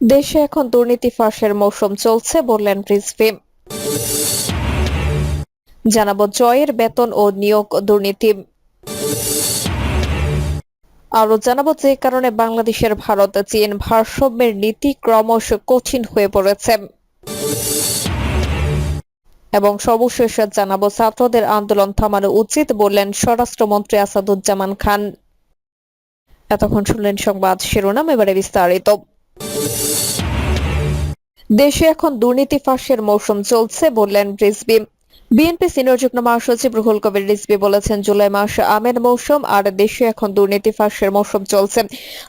দেশে এখন দুর্নীতি ফাঁসের মৌসুম চলছে বললেন রিজভি জানাব জয়ের বেতন ও নিয়োগ দুর্নীতি। আরও জানাব যে কারণে বাংলাদেশের ভারত চীন ভারসাম্যের নীতি ক্রমশ কঠিন হয়ে পড়েছে। এবং সর্বশেষ জানাব ছাত্রদের আন্দোলন থামানো উচিত বললেন স্বরাষ্ট্রমন্ত্রী আসাদুজ্জামান খান। এতক্ষণ শুনলেন সংবাদ শিরোনাম এবারে বিস্তারিত। দেশে এখন দুর্নীতি ফাঁসের মৌসুম চলছে বললেন রিজভি বিএনপি সিনিয়র যুগ্ম মহাসচিব রুহুল কবির রিজভি বলেছেন, জুলাই মাস আমের মৌসুম আর দেশে এখন দুর্নীতি ফাঁসের মৌসুম চলছে।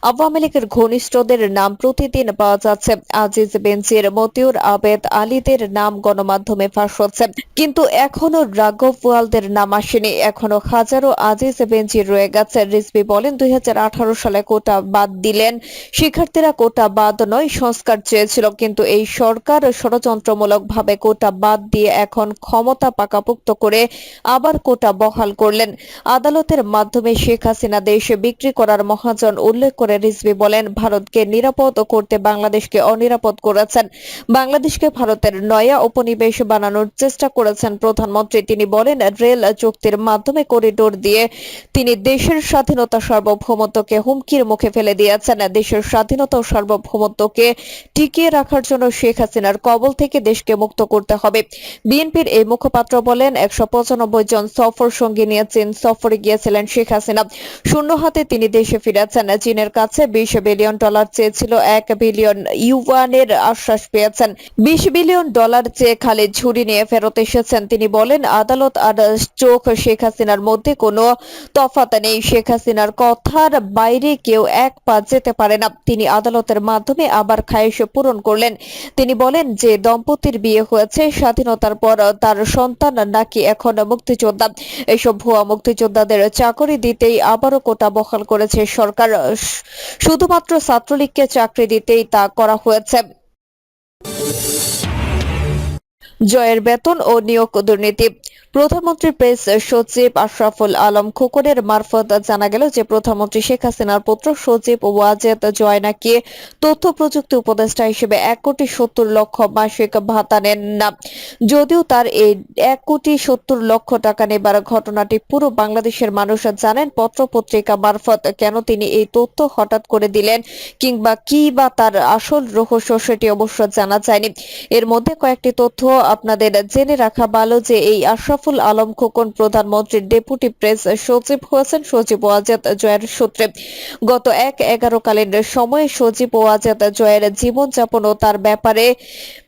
আওয়ামী লীগের ঘনিষ্ঠদের নাম প্রতিদিন পাওয়া যাচ্ছে। আজিজ বেঞ্চির মতিউর আবেদ আলীদের নাম গণমাধ্যমে ফাঁস হচ্ছে। কিন্তু এখনও রাঘব ওয়ালদের নাম আসেনি। এখনও হাজারো আজিজ বেঞ্চি রয়ে গেছে। রিজভি বলেন, দুই হাজার আঠারো সালে কোটা বাদ দিলেন। শিক্ষার্থীরা কোটা বাদ নয়, সংস্কার চেয়েছিল। কিন্তু এই সরকার ষড়যন্ত্রমূলকভাবে কোটা বাদ দিয়ে এখন ক্ষমতা পাকাপোক্ত করে আবার কোটা বহাল করলেন। আদালতের মাধ্যমে শেখ হাসিনা দেশে বিক্রি করার মহাজন উল্লেখ করে রিজভি বলেন, ভারতকে নিরাপদ করতে বাংলাদেশকে অনিরাপদ করেছেন। বাংলাদেশকে ভারতের নয়া উপনিবেশ বানানোর চেষ্টা করেছেন প্রধানমন্ত্রী। তিনি বলেন, রেল চুক্তির মাধ্যমে করিডোর দিয়ে তিনি দেশের স্বাধীনতা সার্বভৌমত্বকে হুমকির মুখে ফেলে দিয়েছেন। দেশের স্বাধীনতা ও সার্বভৌমত্বকে টিকিয়ে রাখার জন্য শেখ হাসিনার কবল থেকে দেশকে মুক্ত করতে হবে। বিএনপির এই মুখপাত্র বলেন, একশো পঁচানব্বই জন সফর সঙ্গী নিয়ে চীন সফরে গিয়েছিলেন শেখ হাসিনা। শূন্য হাতে তিনি দেশে ফিরেছেন। চীনের কাছে বিশ বিলিয়ন ডলার চেয়েছিল, এক বিলিয়ন ইউয়ানের আশ্বাস পেয়েছেন। বিশ বিলিয়ন ডলার চেয়ে খালি ঝুড়ি নিয়ে ফেরত এসেছেন। তিনি বলেন, আদালত আর চোখ শেখ হাসিনার মধ্যে কোনো তফাত নেই। শেখ হাসিনার কথার বাইরে কেউ এক পা যেতে পারে না। তিনি আদালতের মাধ্যমে আবার খায়েশ পূরণ করলেন। তিনি বলেন যে দম্পতির বিয়ে হয়েছে, স্বাধীনতার পর তার সন্তান নাকি এখন মুক্তিযোদ্ধা? এসব ভুয়া মুক্তিযোদ্ধাদের চাকরি দিতেই আবারও কোটা বহাল করেছে সরকার। শুধুমাত্র ছাত্রলীগকে চাকরি দিতেই তা করা হয়েছে। জয়ের বেতন ও নিয়োগ দুর্নীতি। প্রধানমন্ত্রী প্রেস সচিব আশরাফুল আলম খোকনের মারফত জানা গেল যে প্রধানমন্ত্রী শেখ হাসিনার পুত্র সচিব ওয়াজেদ জয় নাকি তথ্য প্রযুক্তি উপদেষ্টা হিসেবে এক কোটি সত্তর লক্ষ মাসিক ভাতা নেন না। যদিও তার এই এক কোটি সত্তর লক্ষ টাকা নেবার ঘটনাটি পুরো বাংলাদেশের মানুষ জানেন পত্র পত্রিকা মারফত কেন তিনি এই তথ্য হঠাৎ করে দিলেন কিংবা কি বা তার আসল রহস্য সেটি অবশ্য জানা যায়নি। এর মধ্যে কয়েকটি তথ্য আপনাদের জেনে রাখা ভালো যে এই আশরাফুল আলম খোকন প্রধানমন্ত্রীর ডেপুটি প্রেস সচিব হয়েছেন সচিব ওয়াজেদ জয়ের সূত্রে। গত এক এগারো কালীন সময়ে সচিব ওয়াজেদ জয়ের জীবনযাপন ও তার ব্যাপারে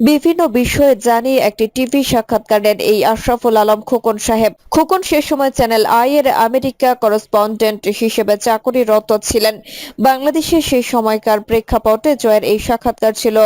বিভিন্ন বিষয়ে জানিয়ে একটি টিভি সাক্ষাৎকার নেন এই আশরাফুল আলম খোকন সাহেব। খোকন সে সময় চ্যানেল আই এর আমেরিকা করেসপন্ডেন্ট হিসেবে চাকরিরত ছিলেন। বাংলাদেশে সেই সময়কার প্রেক্ষাপটে জয়ের এই সাক্ষাৎকার ছিল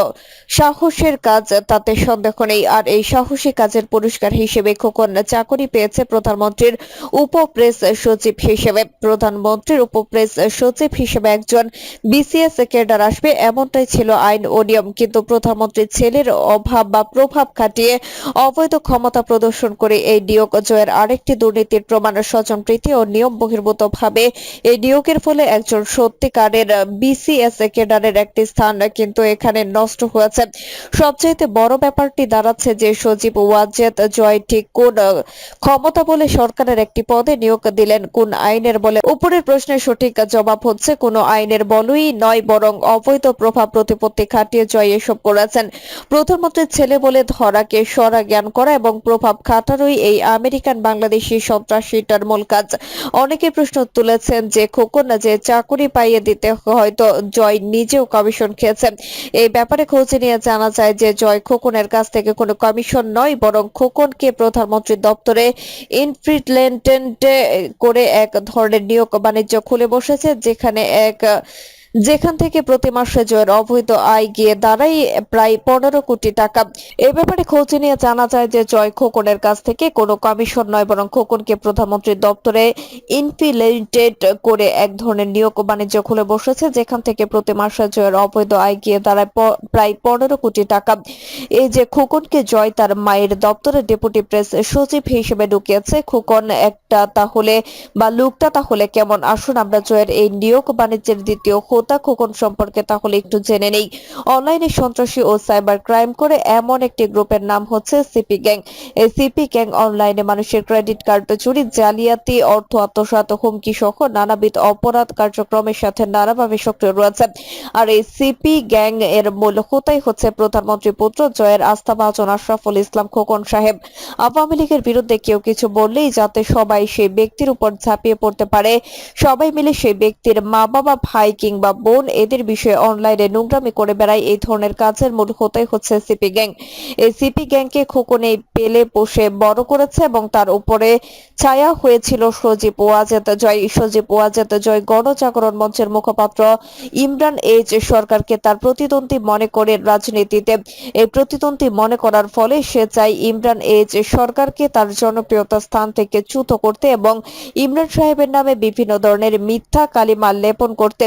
সাহসের কাজ, তাতে সন্দেহ নেই। আর এই সাহসী কাজের পুরস্কার হিসেবে খোকন চাকরি পেয়েছে প্রধানমন্ত্রীর উপপ্রেস সচিব হিসেবে। প্রধানমন্ত্রীর উপপ্রেস সচিব হিসেবে একজন বিসিএস ক্যাডার আসবে, এমনটাই ছিল আইন ও নিয়ম। কিন্তু প্রধানমন্ত্রীর ছেলের অভাব বা প্রভাব খাটিয়ে অবৈধ ক্ষমতা প্রদর্শন করে এই নিয়োগ জয়ের আরেকটি দুর্নীতির প্রমাণ স্বজন প্রীতি ও নিয়ম বহির্ভূত ভাবে এই নিয়োগের ফলে একজন সত্যিকারের বিসিএস ক্যাডারের একটি স্থান কিন্তু এখানে নষ্ট হয়েছে। সবচাইতে বড় ব্যাপারটি দাঁড়াচ্ছে যে সজীব ওয়াজেদ জয় ঠিক কোন ক্ষমতা বলে সরকারের একটি পদে নিয়োগ দিলেন কোন আইনের বলে? উপরের প্রশ্নের সঠিক জবাব হচ্ছে কোন আইনের বলই নয়, বরং অবৈধ প্রভাব প্রতিপত্তি খাটিয়ে জয় এসব করেছেন। প্রধানমন্ত্রীর ছেলে বলে ধরাকে সরা জ্ঞান করা এবং প্রভাব খাটারই এই আমেরিকান বাংলাদেশি সন্ত্রাসীটার মূল কাজ। অনেকে প্রশ্ন তুলেছেন যে খোকন, যে চাকুরি পাইয়ে দিতে হয়তো জয় নিজেও কমিশন খেয়েছেন। এই ব্যাপারে খোঁজ নিয়ে জানা যায় যে জয় খোকনের কাছ থেকে কোনো কমিশন নয়, বরং খোকনকে প্রধানমন্ত্রীর দপ্তরে ইনফ্রিটলেন্টেন্টে করে এক ধরনের নিয়োগ বাণিজ্য খুলে বসেছে, যেখানে এক যেখান থেকে প্রতি মাসে জয়ের অবৈধ আয় গিয়ে দাঁড়াই প্রায় পনেরো কোটি টাকা। এ ব্যাপারে খোঁজ নিয়ে জানা যায় যে জয় খোকনের কাছ থেকে কোনো কমিশন নয়, বরং খোকনকে প্রধানমন্ত্রীর দপ্তরে ইনফিলেটেড করে এক ধরনের নিয়োগ বাণিজ্য খুলে বসেছে, যেখান থেকে প্রতি মাসে জয়ের অবৈধ আয় গিয়ে দাঁড়ায় প্রায় পনেরো কোটি টাকা। এই যে খোকনকে জয় তার মায়ের দপ্তরে ডেপুটি প্রেস সচিব হিসেবে ঢুকিয়েছে, খোকন একটা তাহলে বা লোকটা তাহলে কেমন? আসুন, আমরা জয়ের এই নিয়োগ বাণিজ্যের দ্বিতীয় হত্যা খোকন সম্পর্কে তাহলে একটু জেনে নেই। অনলাইনে সন্ত্রাসী ও সাইবার ক্রাইম করে এমন একটি গ্রুপের নাম হচ্ছে সিপি গ্যাং। এই সিপি গ্যাং অনলাইনে মানুষের ক্রেডিট কার্ড চুরি, জালিয়াতি, অর্থ আত্মসাৎ, হুমকি সহ নানাবিধ অপরাধ কার্যক্রমের সাথে নানাভাবে সক্রিয় রয়েছে। আর এই সিপি গ্যাং এর মূল হোতাই হচ্ছে প্রধানমন্ত্রী পুত্র জয়ের আস্থাভাজন আশরাফুল ইসলাম খোকন সাহেব। আওয়ামী লীগের বিরুদ্ধে কেউ কিছু বললেই যাতে সবাই সেই ব্যক্তির উপর ঝাঁপিয়ে পড়তে পারে। সবাই মিলে সেই ব্যক্তির মা বাবা ভাই কিংবা বোন এদের বিষয়ে অনলাইনে নোংরামি করে বেড়ায়, এই ধরনের কাজের মূল হোতাই হচ্ছে সিপি গ্যাং। এই সিপি গ্যাংকে খোকনে পেলে পোষে বড় করেছে এবং তার উপরে ছায়া হয়েছিল সজীব ওয়াজেদ জয়। সজীব ওয়াজেদ জয় গণজাগরণ মঞ্চের মুখপাত্র ইমরান এইচ সরকারকে তার প্রতিদ্বন্দ্বী মনে করে রাজনীতিতে। এই প্রতিদ্বন্দ্বী মনে করার ফলে সে চায় ইমরান এইচ সরকারকে তার জনপ্রিয়তা স্থান থেকে চ্যুত করতে এবং ইমরান সাহেবের নামে বিভিন্ন ধরনের মিথ্যা কালিমা লেপন করতে।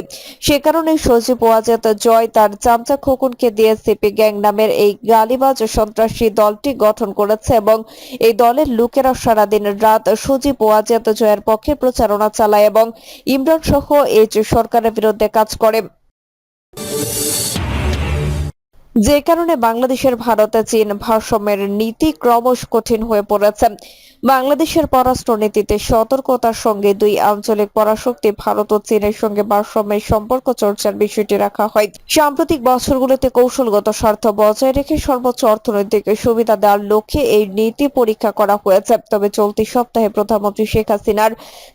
সে কারণে সজীব ওয়াজেদ জয় তার চামচা খোকনকে দিয়ে সিপি গ্যাং নামের এই গালিবাজ সন্ত্রাসী দলটি গঠন করেছে এবং এই দলের লোকেরা সারাদিন রাত সজীব ওয়াজেদ জয়ের পক্ষে প্রচারণা চালায় এবং ইমরান সহ এই সরকারের বিরুদ্ধে কাজ করে। যে কারণে বাংলাদেশের ভারতে চীন ভারসাম্যের নীতি ক্রমশ কঠিন হয়ে পড়েছে। বাংলাদেশের পররাষ্ট্র নীতিতে সতর্কতার সঙ্গে দুই আঞ্চলিক পরাশক্তি, ভারত ও চীনের সঙ্গে ভারসাম্যের সম্পর্ক চর্চার বিষয়টি রাখা হয়। সাম্প্রতিক বছরগুলোতে কৌশলগত স্বার্থ বজায় রেখে সর্বোচ্চ অর্থনৈতিক সুবিধা দেওয়ার লক্ষ্যে এই নীতি পরীক্ষা করা হয়েছে। তবে চলতি সপ্তাহে প্রধানমন্ত্রী শেখ হাসিনার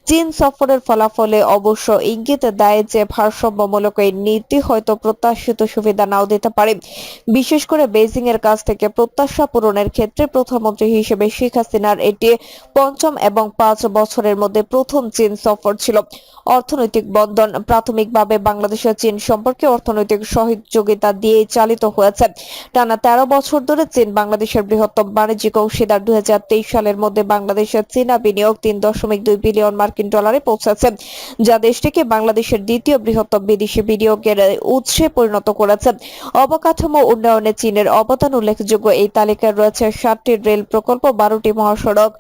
চীন সফরের ফলাফলে অবশ্য ইঙ্গিত দেয় যে ভারসাম্যমূলক এই নীতি হয়তো প্রত্যাশিত সুবিধা নাও দিতে পারে। বিশেষ করে বেজিং এর কাছ থেকে প্রত্যাশা পূরণের ক্ষেত্রে প্রধানমন্ত্রী হিসেবে শেখ হাসিনার এটি পঞ্চম এবং পাঁচ বছরের মধ্যে প্রথম চীন সফর ছিল। অর্থনৈতিক বন্ধন প্রাথমিকভাবে বাংলাদেশের চীন সম্পর্কে অর্থনৈতিক সহযোগিতা দিয়ে চালিত হয়েছে। টানা তেরো বছর ধরে চীন বাংলাদেশের বৃহত্তম বাণিজ্যিক অংশীদার। দুই হাজার তেইশ সালের মধ্যে বাংলাদেশের চীনা বিনিয়োগ তিন দশমিক দুই বিলিয়ন মার্কিন ডলারে পৌঁছেছে, যা দেশটিকে বাংলাদেশের দ্বিতীয় বৃহত্তম বিদেশি বিনিয়োগের উৎসে পরিণত করেছে। অবকাঠামো উন্নয়নে চীনের অবদান উল্লেখযোগ্য। এই তালিকায় রয়েছে সাতটি রেল প্রকল্প, বারোটি মহাসড়ক,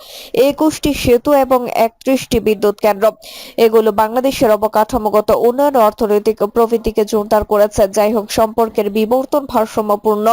একুশটি সেতু এবং একত্রিশটি বিদ্যুৎ কেন্দ্র। এগুলো বাংলাদেশের অবকাঠামোগত উন্নয়ন অর্থনৈতিক প্রবৃদ্ধিকে জোরদার করেছে। যাই হোক, সম্পর্কের বিবর্তন ভারসাম্যপূর্ণ,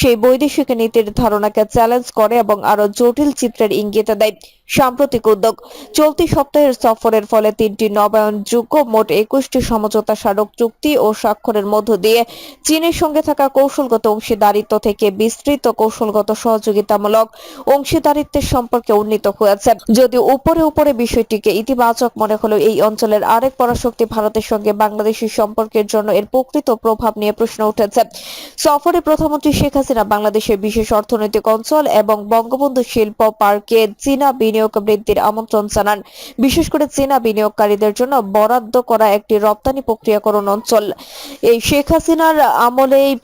সেই বৈদেশিক নীতির ধারণাকে চ্যালেঞ্জ করে এবং আরও জটিল চিত্রের ইঙ্গিত দেয় সাম্প্রতিক উদ্যোগ। চলতি সপ্তাহের সফরের ফলে তিনটি নবায়নযোগ্য মোট একুশটি সমঝোতা স্মারক চুক্তি ও স্বাক্ষরের মধ্য দিয়ে চীনের সঙ্গে থাকা কৌশলগত অংশীদারিত্ব থেকে বিস্তৃত কৌশলগত সহযোগিতামূলক অংশীদারিত্বের সম্পর্কে উন্নীত হয়েছে যদিও উপরে উপরে বিষয়টিকে ইতিবাচক মনে হলেও এই অঞ্চলের আরেক পরাশক্তি ভারতের সঙ্গে বাংলাদেশের সম্পর্কের জন্য এর প্রকৃত প্রভাব নিয়ে প্রশ্ন উঠেছে। সফরে প্রধানমন্ত্রী শেখ হাসিনা বাংলাদেশের বিশেষ অর্থনৈতিক অঞ্চল এবং বঙ্গবন্ধু শিল্প পার্কে চীনা বিনিয়োগ বৃদ্ধির আমন্ত্রণ জানান। বিশেষ করে চীনা বিনিয়োগকারীদের জন্য বরাদ্দ করা একটি রপ্তানি প্রক্রিয়াকরণ অঞ্চল। এই শেখ হাসিনার আমলে এই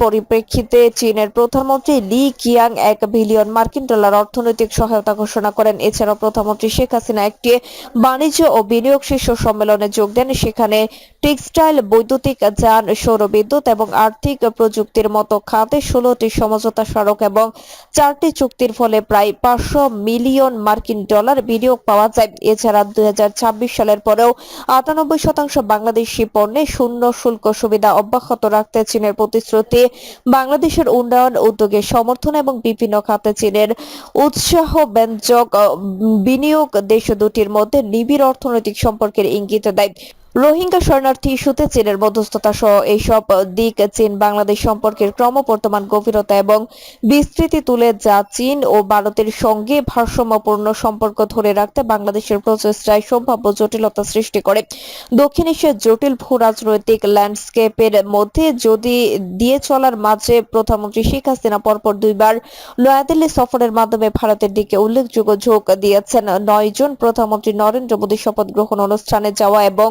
পরিপ্রেক্ষিতে চীনের প্রধানমন্ত্রী লি কিয়াং এক বিলিয়ন মার্কিন ডলার অর্থনৈতিক সহায়তা ঘোষণা করেন। এছাড়াও প্রধানমন্ত্রী শেখ হাসিনা একটি বাণিজ্য ও বিনিয়োগ শীর্ষ সম্মেলনে যোগ দেন। সেখানে টেক্সটাইল, বৈদ্যুতিক যান সৌর বিদ্যুৎ এবং আর্থিক প্রযুক্তির মতো খাতে ষোলোটি সমঝোতা স্মারক এবং চারটি চুক্তির ফলে প্রায় পাঁচশো মিলিয়ন মার্কিন ডলার বিনিয়োগ পাওয়া যায়। এছাড়া দুই হাজার ছাব্বিশ সালের পরেও আটানব্বই শতাংশ বাংলাদেশি পণ্যে শূন্য শুল্ক সুবিধা অব্যাহত রাখতে চীনের প্রতিশ্রুতি বাংলাদেশের উন্নয়ন উদ্যোগের সমর্থন এবং বিভিন্ন খাতে চীনের উৎসাহ ব্যঞ্জক বিনিয়োগ দেশ দুটির মধ্যে নিবিড় অর্থনৈতিক সম্পর্কের ইঙ্গিত দেয়। রোহিঙ্গা শরণার্থী ইস্যুতে চীনের মধ্যস্থতা সহ এইসব দিক চীন বাংলাদেশ সম্পর্কের ক্রমবর্ধমান গভীরতা এবং বিস্তৃতি তুলে যা চীন ও ভারতের সঙ্গে ভারসাম্যপূর্ণ সম্পর্ক ধরে রাখতে বাংলাদেশের প্রচেষ্টায় সম্ভাব্য জটিলতা সৃষ্টি করে। দক্ষিণ এশিয়ার জটিল ভূ রাজনৈতিক ল্যান্ডস্কেপের মধ্যে যদি দিয়ে চলার মাঝে প্রধানমন্ত্রী শেখ হাসিনা পরপর দুইবার নয়াদিল্লি সফরের মাধ্যমে ভারতের দিকে উল্লেখযোগ্য ঝোঁক দিয়েছেন। নয় জন প্রধানমন্ত্রী নরেন্দ্র মোদী শপথ গ্রহণ অনুষ্ঠানে যাওয়া এবং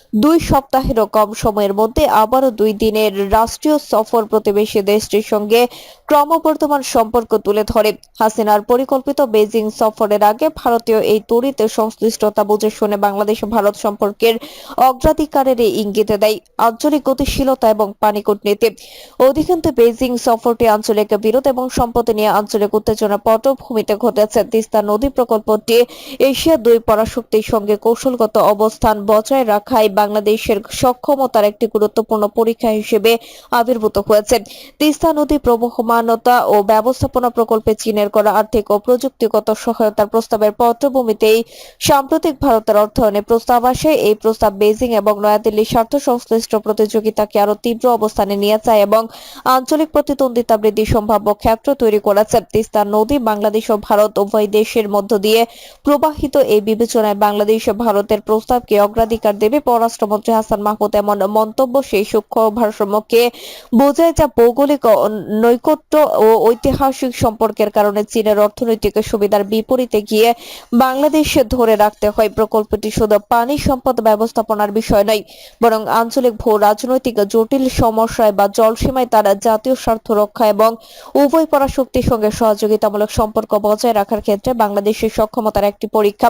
দুই সপ্তাহেরও কম সময়ের মধ্যে আবারও দুই দিনের রাষ্ট্রীয় সফর প্রতিবেশী দেশটির সঙ্গে ক্রমবর্ধমান সম্পর্ক তুলে ধরে। হাসিনার পরিকল্পিত বেজিং সফরের আগে ভারতীয় এই তড়িৎ সংশ্লিষ্টতা বুঝে শুনে বাংলাদেশ ভারত সম্পর্কের অগ্রাধিকারের ইঙ্গিতে দেয় আঞ্চলিক গতিশীলতা এবং পানি কূটনীতি। অধিকান্ত বেজিং সফরটি আঞ্চলিক বিরোধ এবং সম্পত্তি নিয়ে আঞ্চলিক উত্তেজনা পটভূমিতে ঘটেছে। তিস্তা নদী প্রকল্পটি এশিয়া দুই পরাশক্তির সঙ্গে কৌশলগত অবস্থান বজায় রাখায় বাংলাদেশের সক্ষমতার একটি গুরুত্বপূর্ণ পরীক্ষা হিসেবে আবির্ভূত হয়েছে। তিস্তা নদী প্রবহমানতা ও ব্যবস্থাপনা প্রকল্পে চীনের করা আর্থিক ও প্রযুক্তিগত সহায়তার প্রস্তাবের পটভূমিতেই সাম্প্রতিক ভারতের অর্থায়নে প্রস্তাব আসে। এই প্রস্তাব বেজিং এবং নয়াদিল্লির স্বার্থ সংশ্লিষ্ট প্রতিযোগিতাকে আরও তীব্র অবস্থানে নিয়ে যায় এবং আঞ্চলিক প্রতিদ্বন্দ্বিতা বৃদ্ধি সম্ভাব্য ক্ষেত্র তৈরি করেছে। তিস্তা নদী বাংলাদেশ ও ভারত উভয় দেশের মধ্য দিয়ে প্রবাহিত। এই বিবেচনায় বাংলাদেশ ভারতের প্রস্তাবকে অগ্রাধিকার দেবে পররাষ্ট্রমন্ত্রী হাসান মাহমুদ এমন মন্তব্য সেই সূক্ষ্ম ভারসাম্যকে বোঝায় যা ভৌগোলিক নৈকট্য ও ঐতিহাসিক সম্পর্কের কারণে চীনের অর্থনৈতিক সুবিধার বিপরীতে গিয়ে বাংলাদেশে ধরে রাখতে হয়। প্রকল্পটি শুধু পানি সম্পদ ব্যবস্থাপনার বিষয় নয়, বরং আঞ্চলিক ভূ রাজনৈতিক জটিল সমস্যায় বা জলসীমায় তারা জাতীয় স্বার্থ রক্ষা এবং উভয় পরাশক্তির সঙ্গে সহযোগিতামূলক সম্পর্ক বজায় রাখার ক্ষেত্রে বাংলাদেশের সক্ষমতার একটি পরীক্ষা।